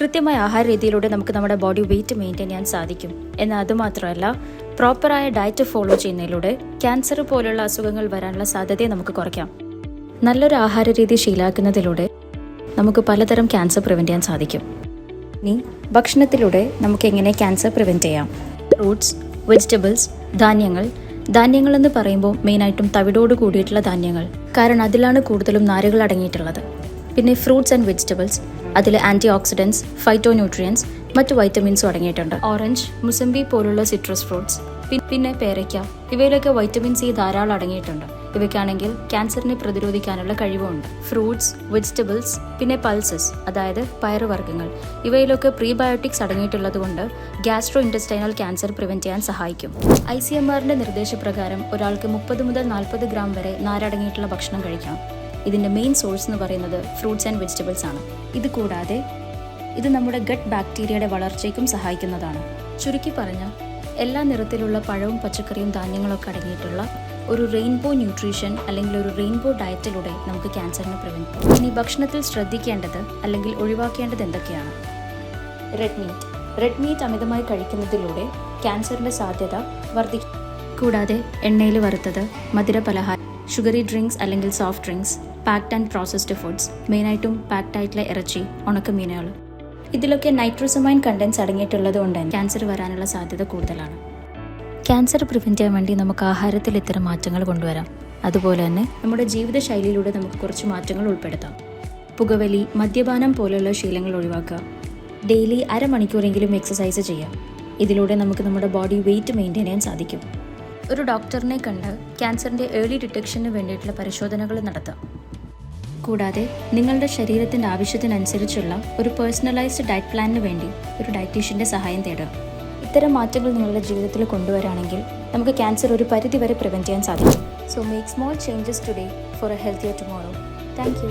കൃത്യമായ ആഹാര രീതിയിലൂടെ നമുക്ക് നമ്മുടെ ബോഡി വെയിറ്റ് മെയിന്റെയിൻ ചെയ്യാൻ സാധിക്കും. എന്നാൽ അതുമാത്രമല്ല പ്രോപ്പറായ ഡയറ്റ് ഫോളോ ചെയ്യുന്നതിലൂടെ ക്യാൻസർ പോലുള്ള അസുഖങ്ങൾ വരാനുള്ള സാധ്യതയെ നമുക്ക് കുറയ്ക്കാം. നല്ലൊരു ആഹാര രീതി ശീലാക്കുന്നതിലൂടെ നമുക്ക് പലതരം ക്യാൻസർ പ്രിവെന്റ് ചെയ്യാൻ സാധിക്കും. ഇനി ഭക്ഷണത്തിലൂടെ നമുക്ക് എങ്ങനെ ക്യാൻസർ പ്രിവെന്റ് ചെയ്യാം? ഫ്രൂട്ട്സ് വെജിറ്റബിൾസ് ധാന്യങ്ങൾ. ധാന്യങ്ങൾ എന്ന് പറയുമ്പോൾ മെയിനായിട്ടും തവിടോട് കൂടിയിട്ടുള്ള ധാന്യങ്ങൾ. കാരണം അതിലാണ് കൂടുതലും നാരുകൾ അടങ്ങിയിട്ടുള്ളത്. പിന്നെ ഫ്രൂട്ട്സ് ആൻഡ് വെജിറ്റബിൾസ് അതിൽ ആന്റി ഓക്സിഡൻസ് ഫൈറ്റോ ന്യൂട്രിയൻസ് മറ്റു വൈറ്റമിൻസും അടങ്ങിയിട്ടുണ്ട്. ഓറഞ്ച് മുസംബി പോലുള്ള സിട്രസ് ഫ്രൂട്ട്സ് പിന്നെ പേരയ്ക്ക. ഇവയിലൊക്കെ വൈറ്റമിൻ സി ധാരാളം അടങ്ങിയിട്ടുണ്ട്. ഇവയ്ക്കാണെങ്കിൽ ക്യാൻസറിനെ പ്രതിരോധിക്കാനുള്ള കഴിവുമുണ്ട് ഫ്രൂട്ട്സ് വെജിറ്റബിൾസ് പിന്നെ പൾസസ് അതായത് പയറുവർഗങ്ങൾ. ഇവയിലൊക്കെ പ്രീബയോട്ടിക്സ് അടങ്ങിയിട്ടുള്ളത് കൊണ്ട് ഗ്യാസ്ട്രോ ഇന്റസ്റ്റൈനൽ ക്യാൻസർ പ്രിവെന്റ് ചെയ്യാൻ സഹായിക്കും. ഐ സി എം ആറിന്റെ നിർദ്ദേശപ്രകാരം ഒരാൾക്ക് മുപ്പത് മുതൽ നാൽപ്പത് ഗ്രാം വരെ നാരടങ്ങിയിട്ടുള്ള ഭക്ഷണം കഴിക്കണം ഇതിന്റെ മെയിൻ സോഴ്സ് എന്ന് പറയുന്നത് ഫ്രൂട്ട്സ് ആൻഡ് വെജിറ്റബിൾസ് ആണ്. ഇത് കൂടാതെ ഇത് നമ്മുടെ ഗട്ട് ബാക്ടീരിയയുടെ വളർച്ചയ്ക്കും സഹായിക്കുന്നതാണ്. ചുരുക്കി പറഞ്ഞാൽ എല്ലാ നിറത്തിലുള്ള പഴവും പച്ചക്കറിയും ധാന്യങ്ങളൊക്കെ അടങ്ങിയിട്ടുള്ള ഒരു റെയിൻബോ ന്യൂട്രീഷൻ അല്ലെങ്കിൽ ഒരു റെയിൻബോ ഡയറ്റിലൂടെ നമുക്ക് ക്യാൻസറിനെ പ്രിവെന്റ് ചെയ്യാം. ഇനി ഭക്ഷണത്തിൽ ശ്രദ്ധിക്കേണ്ടത് അല്ലെങ്കിൽ ഒഴിവാക്കേണ്ടത് എന്തൊക്കെയാണ്? റെഡ് മീറ്റ് റെഡ് മീറ്റ് അമിതമായി കഴിക്കുന്നതിലൂടെ ക്യാൻസറിന്റെ സാധ്യത വർദ്ധിക്കും. കൂടാതെ എണ്ണയിൽ വറുത്തത് മധുര പലഹാരം ഷുഗറി ഡ്രിങ്ക്സ് അല്ലെങ്കിൽ soft drinks packed and processed foods മെയിനായിട്ടും പാക്ഡ് ആയിട്ടുള്ള ഇറച്ചി ഉണക്കമീനുകൾ ഇതിലൊക്കെ നൈട്രോസമൈൻ കണ്ടൻസ് അടങ്ങിയിട്ടുള്ളത് കൊണ്ട് തന്നെ ക്യാൻസർ വരാനുള്ള സാധ്യത കൂടുതലാണ്. ക്യാൻസർ പ്രിവെന്റ് ചെയ്യാൻ വേണ്ടി നമുക്ക് ആഹാരത്തിൽ ഇത്തരം മാറ്റങ്ങൾ കൊണ്ടുവരാം. അതുപോലെ തന്നെ നമ്മുടെ ജീവിതശൈലിയിലൂടെ നമുക്ക് കുറച്ച് മാറ്റങ്ങൾ ഉൾപ്പെടുത്താം. പുകവലി മദ്യപാനം പോലെയുള്ള ശീലങ്ങൾ ഒഴിവാക്കുക. ഡെയിലി അരമണിക്കൂറെങ്കിലും എക്സസൈസ് ചെയ്യാം. ഇതിലൂടെ നമുക്ക് നമ്മുടെ ബോഡി വെയിറ്റ് മെയിന്റെയിൻ ചെയ്യാൻ സാധിക്കും. ഒരു ഡോക്ടറിനെ കണ്ട് ക്യാൻസറിന്റെ ഏർലി ഡിറ്റക്ഷന് വേണ്ടിയിട്ടുള്ള പരിശോധനകൾ നടത്താം. കൂടാതെ നിങ്ങളുടെ ശരീരത്തിന്റെ ആവശ്യത്തിനനുസരിച്ചുള്ള ഒരു പേഴ്സണലൈസ്ഡ് ഡയറ്റ് പ്ലാനിന് വേണ്ടി ഒരു ഡയറ്റീഷ്യന്റെ സഹായം തേടുക. ഇത്തരം മാറ്റങ്ങൾ നിങ്ങളുടെ ജീവിതത്തിൽ കൊണ്ടുവരാണെങ്കിൽ നമുക്ക് ക്യാൻസർ ഒരു പരിധി വരെ പ്രിവെന്റ് ചെയ്യാൻ സാധിക്കും. So make small changes today for a healthier tomorrow thank you